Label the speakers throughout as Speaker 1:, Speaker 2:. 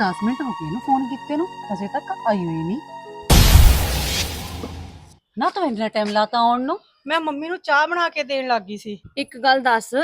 Speaker 1: 10 minute ਹੋ ਗਏ ਇਹਨੂੰ ਫੋਨ ਕੀਤੇ ਨੂੰ ਅਜੇ ਤੱਕ ਆਈ ਹੋਈ ਨਹੀਂ। ਨਾ ਤੂੰ ਇੰਨਾ ਟਾਈਮ ਲਾਤਾ ਆਉਣ ਨੂੰ?
Speaker 2: ਮੈਂ ਮੰਮੀ ਨੂੰ ਚਾਹ ਬਣਾ ਕੇ ਦੇਣ ਲੱਗੀ ਸੀ।
Speaker 3: ਇੱਕ ਗੱਲ ਦੱਸ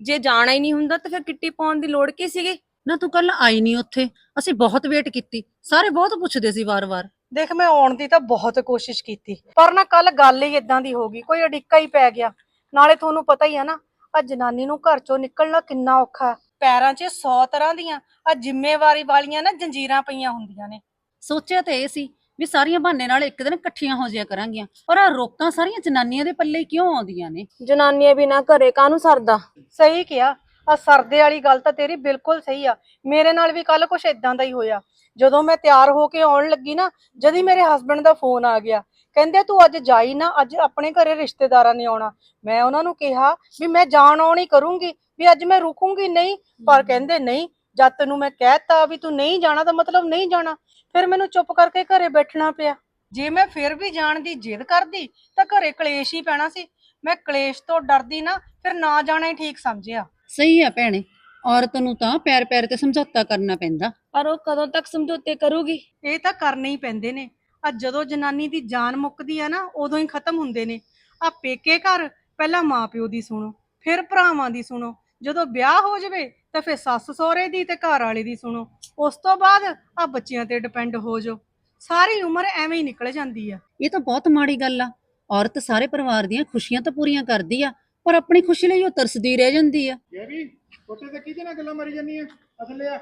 Speaker 3: ਜੇ ਜਾਣਾ ਹੀ ਨਹੀਂ ਹੁੰਦਾ ਤਾਂ ਫਿਰ ਕਿੱਟੀ ਪਾਉਣ ਦੀ ਲੋੜ ਕੀ ਸੀਗੀ?
Speaker 1: ਨਾ ਤੂੰ ਕੱਲ ਆਈ ਨਹੀਂ ਉੱਥੇ ਅਸੀਂ ਬਹੁਤ ਵੇਟ ਕੀਤੀ ਸਾਰੇ ਬਹੁਤ ਪੁੱਛਦੇ ਸੀ ਵਾਰ-ਵਾਰ।
Speaker 2: ਦੇਖ ਮੈਂ ਆਉਣ ਦੀ ਤਾਂ ਬਹੁਤ ਕੋਸ਼ਿਸ਼ ਕੀਤੀ ਪਰ ਨਾ ਕੱਲ ਗੱਲ ਹੀ ਇਦਾਂ ਦੀ ਹੋ ਗਈ ਕੋਈ ਅੜਿੱਕਾ ਹੀ ਪੈ ਗਿਆ। ਨਾਲੇ ਤੁਹਾਨੂੰ ਪਤਾ ਹੀ ਆ ਨਾ ਆ ਜਨਾਨੀ ਨੂੰ ਘਰ ਚੋਂ ਨਿਕਲਣਾ ਕਿੰਨਾ ਔਖਾ ਹੈ। ਪੈਰਾਂ 'ਚ 100 ਤਰ੍ਹਾਂ ਦੀਆਂ ਆ ਜ਼ਿੰਮੇਵਾਰੀ ਵਾਲੀਆਂ ਨਾ ਜੰਜੀਰਾਂ ਪਈਆਂ ਹੁੰਦੀਆਂ ਨੇ।
Speaker 1: ਸੋਚਿਆ ਤੇ ਇਹ ਸੀ ਵੀ ਸਾਰੀਆਂ ਬਹਾਨੇ ਨਾਲ ਇੱਕ ਦਿਨ ਇਕੱਠੀਆਂ ਹੋ ਜਾਇਆ ਕਰਾਂਗੀਆਂ। ਪਰ ਆ ਰੋਕਾਂ ਸਾਰੀਆਂ ਜਨਾਨੀਆਂ ਦੇ ਪੱਲੇ ਕਿਉਂ ਆਉਂਦੀਆਂ ਨੇ?
Speaker 3: ਜਨਾਨੀਆਂ ਬਿਨਾ ਘਰੇ ਕਾਹਨੂੰ ਸਰਦਾ?
Speaker 2: ਸਹੀ ਕਿਹਾ ਆ ਸਰਦੇ ਵਾਲੀ ਗੱਲ ਤਾਂ ਤੇਰੀ ਬਿਲਕੁਲ ਸਹੀ ਆ। ਮੇਰੇ ਨਾਲ ਵੀ ਕੱਲ ਕੁਛ ਇਦਾਂ ਦਾ ਹੀ ਹੋਇਆ। ਜਦੋਂ ਮੈਂ ਤਿਆਰ ਹੋ ਕੇ ਆਉਣ ਲੱਗੀ ਨਾ ਜਦ ਹੀ ਮੇਰੇ ਹਸਬੰਡ ਦਾ ਫੋਨ ਆ ਗਿਆ ਕਹਿੰਦੇ ਤੂੰ ਅੱਜ ਜਾਈ ਨਾ ਅੱਜ ਆਪਣੇ ਘਰੇ ਰਿਸ਼ਤੇਦਾਰਾਂ ਨੇ ਆਉਣਾ। ਮੈਂ ਉਹਨਾਂ ਨੂੰ ਕਿਹਾ ਵੀ ਮੈਂ ਜਾਣ ਆਉਣ ਹੀ ਕਰੂੰਗੀ ਵੀ ਅੱਜ ਮੈਂ ਰੁਕੂੰਗੀ ਨਹੀਂ ਪਰ ਕਹਿੰਦੇ ਨਹੀਂ ਜਦ ਤੈਨੂੰ ਮੈਂ ਕਹਿਤਾ ਵੀ ਤੂੰ ਨਹੀਂ ਜਾਣਾ ਤਾਂ ਮਤਲਬ ਨਹੀਂ ਜਾਣਾ। ਫਿਰ ਮੈਨੂੰ ਚੁੱਪ ਕਰਕੇ ਘਰੇ ਬੈਠਣਾ ਪਿਆ। ਜੇ ਮੈਂ ਫਿਰ ਵੀ ਜਾਣ ਦੀ ਜਿੱਦ ਕਰਦੀ ਤਾਂ ਘਰੇ ਕਲੇਸ਼ ਹੀ ਪੈਣਾ ਸੀ। ਮੈਂ ਕਲੇਸ਼ ਤੋਂ ਡਰਦੀ ਨਾ ਫਿਰ ਨਾ ਜਾਣਾ ਹੀ ਠੀਕ ਸਮਝਿਆ।
Speaker 1: ਸਹੀ ਆ ਭੈਣੇ ਔਰਤ ਨੂੰ ਤਾਂ ਪੈਰ ਪੈਰ ਤੇ ਸਮਝੌਤਾ ਕਰਨਾ ਪੈਂਦਾ।
Speaker 3: ਪਰ ਉਹ ਕਦੋਂ ਤੱਕ ਸਮਝੌਤੇ ਕਰੂਗੀ?
Speaker 2: ਇਹ ਤਾਂ ਕਰਨੇ ਹੀ ਪੈਂਦੇ ਨੇ। ਆ ਜਦੋਂ ਜਨਾਨੀ ਦੀ ਜਾਨ ਮੁੱਕਦੀ ਆ ਨਾ ਉਦੋਂ ਹੀ ਖਤਮ ਹੁੰਦੇ ਨੇ। ਆ ਪੇਕੇ ਘਰ ਪਹਿਲਾਂ ਮਾਪਿਓ ਦੀ ਸੁਣੋ ਫਿਰ ਭਰਾਵਾਂ ਦੀ ਸੁਣੋ। ਜਦੋਂ ਵਿਆਹ ਹੋ ਜਾਵੇ ਤਾਂ ਫਿਰ ਸੱਸ ਸਹੁਰੇ ਦੀ ਤੇ ਘਰ ਵਾਲੇ ਦੀ ਸੁਣੋ। ਉਸ ਤੋਂ ਬਾਅਦ ਆ ਬੱਚਿਆਂ ਤੇ ਡਿਪੈਂਡ ਹੋ ਜਾਓ। ਸਾਰੀ ਉਮਰ ਐਵੇਂ ਹੀ ਨਿਕਲ ਜਾਂਦੀ ਆ।
Speaker 1: ਇਹ ਤਾਂ ਬਹੁਤ ਮਾੜੀ ਗੱਲ ਆ। ਔਰਤ ਸਾਰੇ ਪਰਿਵਾਰ ਦੀਆਂ ਖੁਸ਼ੀਆਂ ਤਾਂ ਪੂਰੀਆਂ ਕਰਦੀ ਆ ਪਰ ਆਪਣੀ ਖੁਸ਼ੀ ਲਈ ਉਹ ਤਰਸਦੀ ਰਹਿ ਜਾਂਦੀ ਆ।
Speaker 4: ਇਹ ਵੀ ਉੱਥੇ ਤੇ ਕਿਹਦੇ ਨਾਲ ਗੱਲਾਂ ਮਾਰੀ ਜਾਂਦੀਆਂ ਅਸਲੇ ਆ।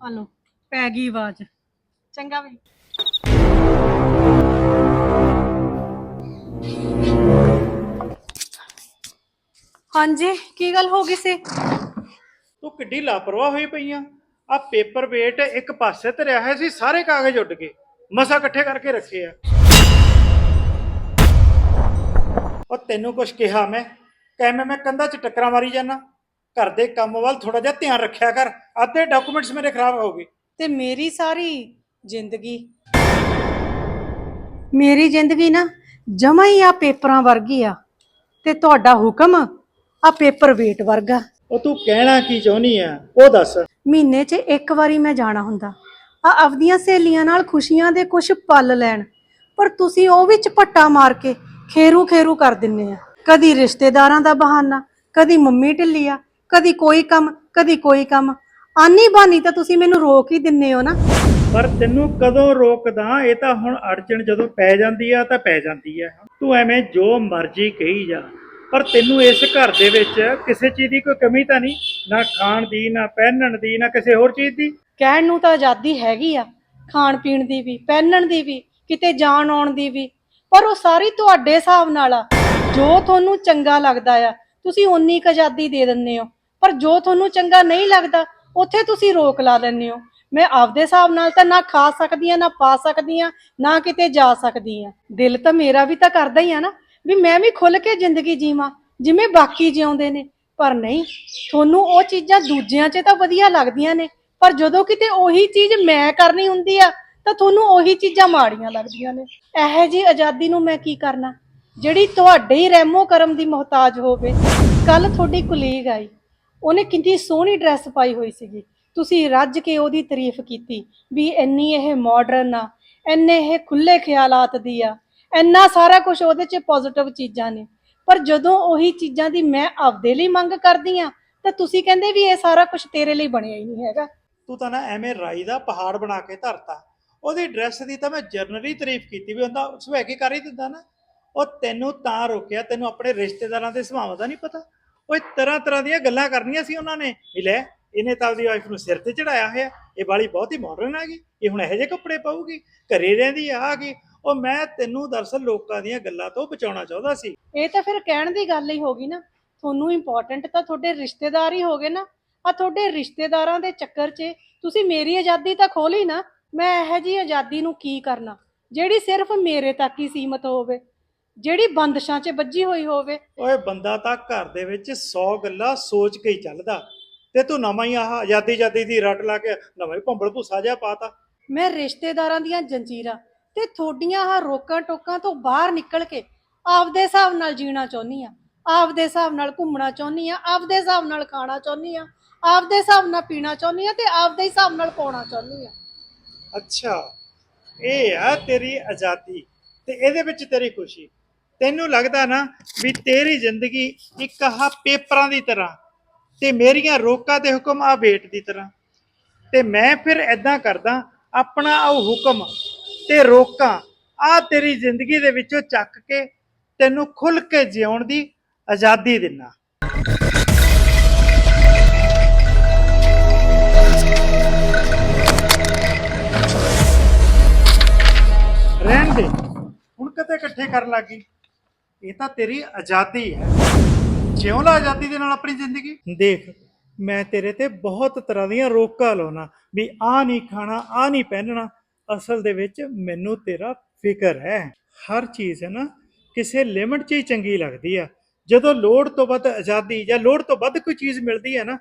Speaker 2: ਆ ਲੋ ਪੈ ਗਈ ਆਵਾਜ਼। ਚੰਗਾ ਵੀ ਹਾਂਜੀ ਕੀ ਗੱਲ ਹੋ ਗਈ ਸੀ?
Speaker 4: ਤੂੰ ਕਿੱਡੀ ਲਾਪਰਵਾਹ ਹੋਈ ਪਈਆਂ ਆ। ਪੇਪਰ ਵੇਟ ਇੱਕ ਪਾਸੇ ਤੇ ਰਿਹਾ ਹੈ ਸੀ ਸਾਰੇ ਕਾਗਜ਼ ਉੱਡ ਗਏ ਮਸਾ ਇਕੱਠੇ ਕਰਕੇ ਰੱਖੇ ਆ। ਉਹ ਤੈਨੂੰ ਕੁਛ ਕਿਹਾ ਮੈਂ ਕਿਵੇਂ ਮੈਂ ਕੰਧਾਂ 'ਚ ਟੱਕਰਾਂ ਮਾਰੀ ਜਾਣਾ ਘਰ ਦੇ ਕੰਮ ਵੱਲ ਥੋੜਾ ਜਿਹਾ ਧਿਆਨ ਰੱਖਿਆ ਕਰ ਅੱਧੇ ਡਾਕੂਮੈਂਟਸ ਮੇਰੇ ਖਰਾਬ ਹੋ ਗਏ।
Speaker 2: ਤੇ ਮੇਰੀ ਸਾਰੀ ਜ਼ਿੰਦਗੀ ਮੇਰੀ ਜ਼ਿੰਦਗੀ ਨਾ ਜਮਾ ਹੀ ਆ ਪੇਪਰਾਂ ਵਰਗੀ ਆ ਤੇ ਤੁਹਾਡਾ ਹੁਕਮ ਆ ਪੇਪਰ ਵੇਟ ਵਰਗਾ।
Speaker 4: ਉਹ ਤੂੰ ਕਹਿਣਾ ਕੀ ਚਾਹੁੰਦੀ ਆ? ਉਹ ਦੱਸ।
Speaker 2: ਮਹੀਨੇ 'ਚ ਇੱਕ ਵਾਰੀ ਮੈਂ ਜਾਣਾ ਹੁੰਦਾ। ਆ ਆਪਦੀਆਂ ਸਹੇਲੀਆਂ ਨਾਲ ਖੁਸ਼ੀਆਂ ਦੇ ਕੁਝ ਪਲ ਲੈਣ ਪਰ ਤੁਸੀਂ ਉਹ ਵਿੱਚ ਪੱਟਾ ਮਾਰ ਕੇ ਖੇਰੂ ਖੇਰੂ ਕਰ ਦਿੰਨੇ ਆ। ਕਦੀ ਰਿਸ਼ਤੇਦਾਰਾਂ ਦਾ ਬਹਾਨਾ ਕਦੀ ਮੰਮੀ ਢਿੱਲੀ ਆ ਕਦੀ ਕੋਈ ਕੰਮ ਕਦੀ ਕੋਈ ਕੰਮ। ਆਨੀ ਬਾਨੀ ਤਾਂ ਤੁਸੀਂ ਮੈਨੂੰ ਰੋਕ ਹੀ ਦਿੰਨੇ ਹੋ ਨਾ।
Speaker 4: ਪਰ ਤੈਨੂੰ ਕਦੋਂ ਰੋਕਦਾ? ਇਹ ਤਾਂ ਹੁਣ ਅੜਚਣ ਜਦੋਂ ਪੈ ਜਾਂਦੀ ਆ, ਤਾਂ ਪੈ ਜਾਂਦੀ ਆ। ਤੂੰ ਐਵੇਂ ਜੋ ਮਰਜ਼ੀ ਕਹੀ ਜਾ। ਪਰ ਤੈਨੂੰ ਇਸ ਘਰ ਦੇ ਵਿੱਚ ਕਿਸੇ ਚੀਜ਼ ਦੀ ਕੋਈ ਕਮੀ ਤਾਂ ਨਹੀਂ? ਨਾ ਖਾਣ ਦੀ, ਨਾ ਪਹਿਨਣ ਦੀ, ਨਾ ਕਿਸੇ ਹੋਰ ਚੀਜ਼ ਦੀ?
Speaker 2: ਕਹਿਣ ਨੂੰ ਤਾਂ ਆਜ਼ਾਦੀ ਹੈਗੀ ਆ। ਖਾਣ ਪੀਣ ਦੀ ਵੀ, ਪਹਿਨਣ ਦੀ ਵੀ, ਕਿਤੇ ਜਾਣ ਆਉਣ ਦੀ ਵੀ। ਪਰ ਉਹ ਸਾਰੀ ਤੁਹਾਡੇ ਹਿਸਾਬ ਨਾਲ ਆ। ਜੋ ਤੁਹਾਨੂੰ ਚੰਗਾ ਲੱਗਦਾ ਆ, ਤੁਸੀਂ ਓਨੀ ਕੁ ਆਜ਼ਾਦੀ ਦੇ ਦਿੰਦੇ ਹੋ। ਪਰ ਜੋ ਤੁਹਾਨੂੰ ਚੰਗਾ ਨਹੀਂ ਲੱਗਦਾ, ਉੱਥੇ ਤੁਸੀਂ ਰੋਕ ਲਾ ਦਿੰਦੇ ਹੋ। ਮੈਂ ਆਪਦੇ ਹਿਸਾਬ ਨਾਲ ਤਾਂ ਨਾ ਖਾ ਸਕਦੀ ਆ ਨਾ ਪਾ ਸਕਦੀ ਆ ਨਾ ਕਿਤੇ ਜਾ ਸਕਦੀ ਆ ਦਿਲ ਤਾਂ ਮੇਰਾ ਵੀ ਤਾਂ ਕਰਦਾ ਹੀ ਆ ਨਾ, ਵੀ ਮੈਂ ਵੀ ਖੁੱਲ ਕੇ ਜ਼ਿੰਦਗੀ ਜੀਵਾਂ, ਜਿਵੇਂ ਬਾਕੀ ਜਿਉਂਦੇ ਨੇ। ਪਰ ਨਹੀਂ, ਤੁਹਾਨੂੰ ਉਹ ਚੀਜ਼ਾਂ ਦੂਜਿਆਂ 'ਚ ਤਾਂ ਵਧੀਆ ਲੱਗਦੀਆਂ ਨੇ, ਪਰ ਜਦੋਂ ਕਿਤੇ ਉਹੀ ਚੀਜ਼ ਮੈਂ ਕਰਨੀ ਹੁੰਦੀ ਆ, ਤਾਂ ਤੁਹਾਨੂੰ ਉਹੀ ਚੀਜ਼ਾਂ ਮਾੜੀਆਂ ਲੱਗਦੀਆਂ ਨੇ। ਇਹੋ ਜੀ ਆਜ਼ਾਦੀ ਨੂੰ ਮੈਂ ਕੀ ਕਰਨਾ? ਜਿਹੜੀ ਤੁਹਾਡੇ ਹੀ ਰਹਿਮੋ ਕਰਮ ਦੀ ਮੁਹਤਾਜ ਹੋਵੇ। ਕੱਲ ਤੁਹਾਡੀ ਕੁਲੀਗ ਆਈ। ਉਹਨੇ ਕਿੰਨੀ ਸੋਹਣੀ ਡਰੈਸ ਪਾਈ ਹੋਈ ਸੀਗੀ। ਤੁਸੀਂ ਰੱਜ ਕੇ ਉਹਦੀ ਤਾਰੀਫ ਕੀਤੀ ਵੀ ਇੰਨੀ ਇਹ ਮਾਡਰਨ ਆ, ਇੰਨੇ ਇਹ ਖੁੱਲੇ ਖਿਆਲਾਤ ਦੀ ਆ, ਇੰਨਾ ਸਾਰਾ ਕੁਝ ਉਹਦੇ 'ਚ ਪੋਜ਼ਿਟਿਵ ਚੀਜ਼ਾਂ ਨੇ। ਪਰ ਜਦੋਂ ਉਹੀ ਚੀਜ਼ਾਂ ਦੀ ਮੈਂ ਆਪਦੇ ਲਈ ਮੰਗ ਕਰਦੀ ਆ, ਤਾਂ ਤੁਸੀਂ ਕਹਿੰਦੇ ਵੀ ਇਹ ਸਾਰਾ ਕੁਝ ਤੇਰੇ ਲਈ ਬਣਿਆ ਹੀ ਨਹੀਂ ਹੈਗਾ।
Speaker 4: ਤੂੰ ਤਾਂ ਨਾ ਐਵੇਂ ਰਾਈ ਦਾ ਪਹਾੜ ਬਣਾ ਕੇ ਧਰਤਾ। ਉਹਦੀ ਡਰੈਸ ਦੀ ਤਾਂ ਮੈਂ ਜਰਨਲੀ ਤਾਰੀਫ ਕੀਤੀ ਵੀ ਉਹਦਾ ਸੁਭਾਅ ਕਰ ਹੀ ਦਿੰਦਾ ਨਾ। ਉਹ ਤੈਨੂੰ ਤਾਂ ਰੋਕਿਆ, ਤੈਨੂੰ ਆਪਣੇ ਰਿਸ਼ਤੇਦਾਰਾਂ ਦੇ ਸੁਭਾਅ ਦਾ ਨਹੀਂ ਪਤਾ। ਓਏ ਤਰ੍ਹਾਂ ਤਰ੍ਹਾਂ ਦੀਆਂ ਗੱਲਾਂ ਕਰਨੀਆਂ ਸੀ ਉਹਨਾਂ ਨੇ। ਲੈ ਇਹਨੇ ਤਾਂ ਆਪਦੀ ਵਾਈਫ ਨੂੰ ਸਿਰ ਤੇ ਚੜਾਇਆ ਹੋਇਆ। ਇਹ ਵਾਲੀ ਬਹੁਤ ਹੀ ਮਾਡਰਨ ਹੈਗੀ ਇਹ ਹੁਣ ਇਹੋ ਜਿਹੇ ਕੱਪੜੇ ਪਾਊਗੀ? ਘਰੇ ਰਹਿੰਦੀ ਆ ਆ ਗਈ। ਉਹ ਮੈਂ ਤੈਨੂੰ ਦਰਅਸਲ ਲੋਕਾਂ ਦੀਆਂ ਗੱਲਾਂ ਤੋਂ ਬਚਾਉਣਾ ਚਾਹੁੰਦਾ ਸੀ।
Speaker 2: ਇਹ ਤਾਂ ਫਿਰ ਕਹਿਣ ਦੀ ਗੱਲ ਹੀ ਹੋ ਗਈ ਨਾ। ਤੁਹਾਨੂੰ ਇੰਪੋਰਟੈਂਟ ਤਾਂ ਤੁਹਾਡੇ ਰਿਸ਼ਤੇਦਾਰ ਹੀ ਹੋਗੇ ਨਾ। ਆ ਤੁਹਾਡੇ ਰਿਸ਼ਤੇਦਾਰਾਂ ਦੇ ਚੱਕਰ 'ਚ ਤੁਸੀਂ ਮੇਰੀ ਆਜ਼ਾਦੀ ਤਾਂ ਖੋਲੀ ਨਾ। ਮੈਂ ਇਹੋ ਜੀ ਆਜ਼ਾਦੀ ਨੂੰ ਕੀ ਕਰਨਾ? ਜਿਹੜੀ ਸਿਰਫ ਮੇਰੇ ਤੱਕ ਹੀ ਸੀਮਤ ਹੋਵੇ। ਜਿਹੜੀ ਬੰਦਸ਼ਾਂ 'ਚ ਵੱਜੀ ਹੋਈ ਹੋਵੇ।
Speaker 4: ਓਏ ਬੰਦਾ ਤਾਂ ਘਰ ਦੇ ਵਿੱਚ 100 ਗੱਲਾਂ ਸੋਚ ਕੇ ਹੀ ਚੱਲਦਾ। ਤੇ ਤੂੰ ਨਵਾਂ ਹੀ ਆਹ ਆਜ਼ਾਦੀ ਆਜ਼ਾਦੀ ਦੀ ਰੱਟ ਲਾ ਕੇ ਨਵਾਂ ਹੀ ਭੰਬਲ ਭੁੱਸਾ ਜਿਹਾ ਪਾਤਾ।
Speaker 2: ਮੈਂ ਰਿਸ਼ਤੇਦਾਰਾਂ ਦੀਆਂ ਜੰਜੀਰਾਂ ਤੇ ਥੋਡੀਆਂ ਆਹ ਰੋਕਾਂ ਟੋਕਾਂ ਤੋਂ ਬਾਹਰ ਨਿਕਲ ਕੇ ਆਪਦੇ ਹਿਸਾਬ ਨਾਲ ਜੀਣਾ ਚਾਹੁੰਦੀ ਆ ਆਪਦੇ ਹਿਸਾਬ ਨਾਲ ਘੁੰਮਣਾ ਚਾਹੁੰਦੀ ਆ ਆਪਦੇ ਹਿਸਾਬ ਨਾਲ ਖਾਣਾ ਚਾਹੁੰਦੀ ਆ ਆਪਦੇ ਹਿਸਾਬ ਨਾਲ ਪੀਣਾ ਚਾਹੁੰਦੀ ਆ ਤੇ ਆਪਦੇ ਹਿਸਾਬ ਨਾਲ ਪਾਉਣਾ ਚਾਹੁੰਦੀ ਆ
Speaker 4: ਅੱਛਾ ਇਹ ਆ ਤੇਰੀ ਆਜ਼ਾਦੀ ਤੇ ਇਹਦੇ ਵਿੱਚ ਤੇਰੀ ਖੁਸ਼ੀ। ਤੈਨੂੰ ਲੱਗਦਾ ਨਾ ਵੀ ਤੇਰੀ ਜ਼ਿੰਦਗੀ ਇੱਕ ਆਹ ਪੇਪਰਾਂ ਦੀ ਤਰ੍ਹਾਂ ਤੇ ਮੇਰੀਆਂ ਰੋਕਾਂ ਤੇ ਹੁਕਮ ਆ ਵੇਟ ਦੀ ਤਰ੍ਹਾਂ। ਤੇ ਮੈਂ ਫਿਰ ਐਦਾਂ ਕਰਦਾ, ਆਪਣਾ ਉਹ ਹੁਕਮ ਤੇ ਰੋਕਾਂ, ਆ ਤੇਰੀ ਜ਼ਿੰਦਗੀ ਦੇ ਵਿੱਚੋਂ ਚੱਕ ਕੇ ਤੈਨੂੰ ਖੁੱਲ ਕੇ ਜਿਉਣ ਦੀ ਆਜ਼ਾਦੀ ਦਿੰਨਾ। ਰਹਿਣ ਦੇ, ਹੁਣ ਕਦੇ ਇਕੱਠੇ ਕਰਨ ਲੱਗੀ ਇਹ ਤਾਂ ਤੇਰੀ ਆਜ਼ਾਦੀ ਹੈ। ਜਿਉਂ ਲਾ ਆਜ਼ਾਦੀ ਦੇ ਨਾਲ ਆਪਣੀ ਜ਼ਿੰਦਗੀ? ਦੇਖ, ਮੈਂ ਤੇਰੇ ਤੇ ਬਹੁਤ ਤਰ੍ਹਾਂ ਦੀਆਂ ਰੋਕਾਂ ਲਾਉਣਾ, ਵੀ ਆ ਨਹੀਂ ਖਾਣਾ ਆ ਨਹੀਂ ਪਹਿਨਣਾ, ਅਸਲ ਦੇ ਵਿੱਚ ਮੈਨੂੰ ਤੇਰਾ ਫਿਕਰ ਹੈ। ਹਰ ਚੀਜ਼ ਹੈ ਨਾ, ਕਿਸੇ ਲਿਮਟ 'ਚ ਹੀ ਚੰਗੀ ਲੱਗਦੀ ਆ। ਜਦੋਂ ਲੋੜ ਤੋਂ ਵੱਧ ਆਜ਼ਾਦੀ ਜਾਂ ਲੋੜ ਤੋਂ ਵੱਧ ਕੋਈ ਚੀਜ਼ ਮਿਲਦੀ ਹੈ ਨਾ,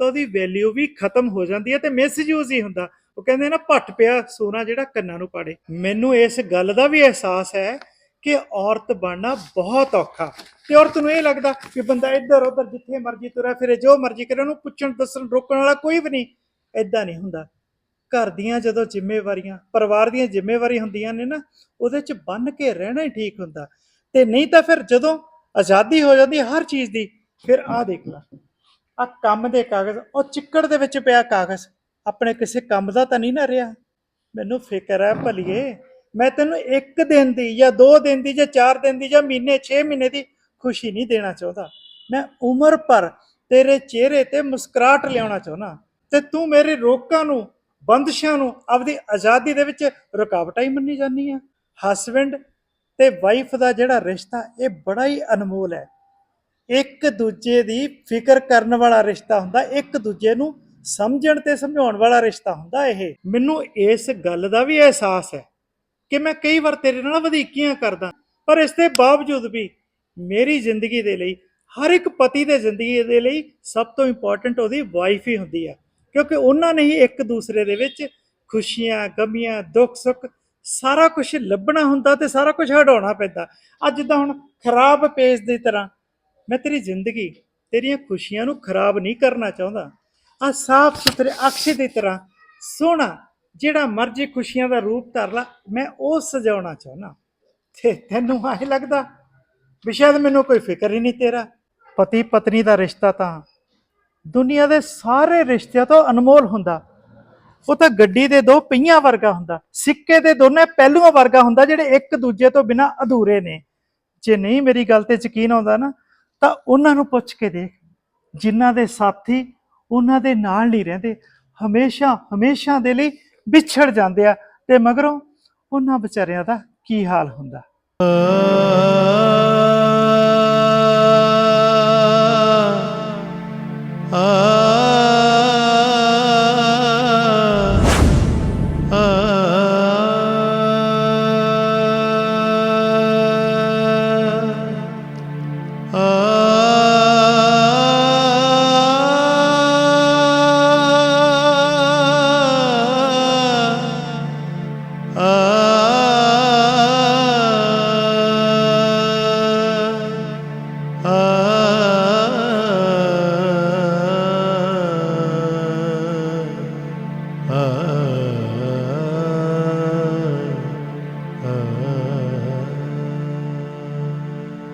Speaker 4: ਤਾਂ ਉਹਦੀ ਵੈਲਿਊ ਵੀ ਖਤਮ ਹੋ ਜਾਂਦੀ ਹੈ ਤੇ ਮਿਸਯੂਜ਼ ਹੀ ਹੁੰਦਾ। ਉਹ ਕਹਿੰਦੇ ਨਾ, ਭੱਟ ਪਿਆ ਸੋਨਾ ਜਿਹੜਾ ਕੰਨਾਂ ਨੂੰ ਪਾੜੇ। ਮੈਨੂੰ ਇਸ ਗੱਲ ਦਾ ਵੀ ਅਹਿਸਾਸ ਹੈ ਕਿ ਔਰਤ ਬਣਨਾ ਬਹੁਤ ਔਖਾ। ਤੇ ਔਰਤ ਨੂੰ ਇਹ ਲੱਗਦਾ ਕਿ ਬੰਦਾ ਇੱਧਰ ਉੱਧਰ ਜਿੱਥੇ ਮਰਜ਼ੀ ਤੁਰਿਆ ਫਿਰੇ, ਜੋ ਮਰਜ਼ੀ ਕਰੇ, ਉਹਨੂੰ ਪੁੱਛਣ, ਦੱਸਣ, ਰੋਕਣ ਵਾਲਾ ਕੋਈ ਵੀ ਨਹੀਂ ਐਦਾਂ ਨਹੀਂ ਹੁੰਦਾ। ਘਰ ਦੀਆਂ ਜਦੋਂ ਜ਼ਿੰਮੇਵਾਰੀਆਂ, ਪਰਿਵਾਰ ਦੀਆਂ ਜ਼ਿੰਮੇਵਾਰੀ ਹੁੰਦੀਆਂ ਨੇ ਨਾ, ਉਹਦੇ 'ਚ ਬੰਨ ਕੇ ਰਹਿਣਾ ਹੀ ਠੀਕ ਹੁੰਦਾ। ਤੇ ਨਹੀਂ ਤਾਂ ਫਿਰ ਜਦੋਂ ਆਜ਼ਾਦੀ ਹੋ ਜਾਂਦੀ ਹਰ ਚੀਜ਼ ਦੀ, ਫਿਰ ਆਹ ਦੇਖ ਲੈ। ਆ ਕੰਮ ਦੇ ਕਾਗਜ਼, ਉਹ ਚਿੱਕੜ ਦੇ ਵਿੱਚ ਪਿਆ ਕਾਗਜ਼। ਆਪਣੇ ਕਿਸੇ ਕੰਮ ਦਾ ਤਾਂ ਨਹੀਂ ਨਾ ਰਿਹਾ। ਮੈਨੂੰ ਫਿਕਰ ਹੈ ਭਲੀਏ ਮੈਂ ਤੈਨੂੰ ਇੱਕ ਦਿਨ ਦੀ ਜਾਂ ਦੋ ਦਿਨ ਦੀ ਜਾਂ ਚਾਰ ਦਿਨ ਦੀ ਜਾਂ ਮਹੀਨੇ 6 ਮਹੀਨੇ ਦੀ ਖੁਸ਼ੀ ਨਹੀਂ ਦੇਣਾ ਚਾਹੁੰਦਾ। ਮੈਂ ਉਮਰ ਭਰ ਤੇਰੇ ਚਿਹਰੇ ਤੇ ਮੁਸਕਰਾਹਟ ਲਿਆਉਣਾ ਚਾਹੁੰਦਾ ਤੇ ਤੂੰ ਮੇਰੇ ਰੋਕਾਂ ਨੂੰ, ਬੰਦਸ਼ਾਂ ਨੂੰ, ਆਪਦੀ ਆਜ਼ਾਦੀ ਦੇ ਵਿੱਚ ਰੁਕਾਵਟਾਂ ਹੀ ਮੰਨੀ ਜਾਂਦੀ ਆ। ਹਸਬੈਂਡ ਤੇ ਵਾਈਫ ਦਾ ਜਿਹੜਾ ਰਿਸ਼ਤਾ, ਇਹ ਬੜਾ ਹੀ ਅਨਮੋਲ ਹੈ। ਇੱਕ ਦੂਜੇ ਦੀ ਫਿਕਰ ਕਰਨ ਵਾਲਾ ਰਿਸ਼ਤਾ ਹੁੰਦਾ, ਇੱਕ ਦੂਜੇ ਨੂੰ ਸਮਝਣ ਤੇ ਸਮਝਾਉਣ ਵਾਲਾ ਰਿਸ਼ਤਾ ਹੁੰਦਾ ਇਹ। ਮੈਨੂੰ ਇਸ ਗੱਲ ਦਾ ਵੀ ਅਹਿਸਾਸ ਹੈ। ਕਿ ਮੈਂ ਕਈ ਵਾਰ ਤੇਰੇ ਨਾਲ ਵਧੀਕੀਆਂ ਕਰਦਾ, ਪਰ ਇਸ ਦੇ ਬਾਵਜੂਦ ਵੀ ਮੇਰੀ ਜ਼ਿੰਦਗੀ ਦੇ ਲਈ, ਹਰ ਇੱਕ ਪਤੀ ਦੇ ਜ਼ਿੰਦਗੀ ਦੇ ਲਈ ਸਭ ਤੋਂ ਇੰਪੋਰਟੈਂਟ ਉਹਦੀ ਵਾਈਫ ਹੀ ਹੁੰਦੀ ਆ। ਕਿਉਂਕਿ ਉਹਨਾਂ ਨੇ ਹੀ ਇੱਕ ਦੂਸਰੇ ਦੇ ਵਿੱਚ ਖੁਸ਼ੀਆਂ, ਗਮੀਆਂ, ਦੁੱਖ, ਸੁੱਖ ਸਾਰਾ ਕੁਝ ਲੱਭਣਾ ਹੁੰਦਾ ਤੇ ਸਾਰਾ ਕੁਝ ਹਟਾਉਣਾ ਪੈਂਦਾ। ਅੱਜ ਜਿੱਦਾਂ ਹੁਣ ਖਰਾਬ ਪੇਜ ਦੀ ਤਰ੍ਹਾਂ ਮੈਂ ਤੇਰੀ ਜ਼ਿੰਦਗੀ, ਤੇਰੀਆਂ ਖੁਸ਼ੀਆਂ ਨੂੰ ਖਰਾਬ ਨਹੀਂ ਕਰਨਾ ਚਾਹੁੰਦਾ। ਆ ਸਾਫ਼ ਸੁਥਰੇ ਅਕਸ਼ੇ ਦੀ ਤਰ੍ਹਾਂ ਸੋਹਣਾ ਜਿਹੜਾ ਮਰਜ਼ੀ ਖੁਸ਼ੀਆਂ ਦਾ ਰੂਪ ਧਰ ਲਾ, ਮੈਂ ਉਹ ਸਜਾਉਣਾ ਚਾਹੁੰਦਾ। ਤੇ ਤੈਨੂੰ ਆਏ ਲੱਗਦਾ ਵੀ ਸ਼ਾਇਦ ਮੈਨੂੰ ਕੋਈ ਫਿਕਰ ਹੀ ਨਹੀਂ ਤੇਰਾ? ਪਤੀ ਪਤਨੀ ਦਾ ਰਿਸ਼ਤਾ ਤਾਂ ਦੁਨੀਆ ਦੇ ਸਾਰੇ ਰਿਸ਼ਤਿਆਂ ਤੋਂ ਅਨਮੋਲ ਹੁੰਦਾ। ਉਹ ਤਾਂ ਗੱਡੀ ਦੇ ਦੋ ਪਹੀਆਂ ਵਰਗਾ ਹੁੰਦਾ, ਸਿੱਕੇ ਦੇ ਦੋਨੇ ਪਹਿਲੂਆਂ ਵਰਗਾ ਹੁੰਦਾ, ਜਿਹੜੇ ਇੱਕ ਦੂਜੇ ਤੋਂ ਬਿਨਾ ਅਧੂਰੇ ਨੇ। ਜੇ ਨਹੀਂ ਮੇਰੀ ਗੱਲ ਤੇ ਯਕੀਨ ਆਉਂਦਾ ਨਾ, ਤਾਂ ਉਹਨਾਂ ਨੂੰ ਪੁੱਛ ਕੇ ਦੇਖ। ਜਿਨ੍ਹਾਂ ਦੇ ਸਾਥੀ ਉਹਨਾਂ ਦੇ ਨਾਲ ਨਹੀਂ ਰਹਿੰਦੇ ਹਮੇਸ਼ਾ ਹਮੇਸ਼ਾ ਦੇ ਲਈ ਵਿਛੜ ਜਾਂਦੇ ਆ ਤੇ ਮਗਰੋਂ ਉਹਨਾਂ ਵਿਚਾਰਿਆਂ ਦਾ ਕੀ ਹਾਲ ਹੁੰਦਾ?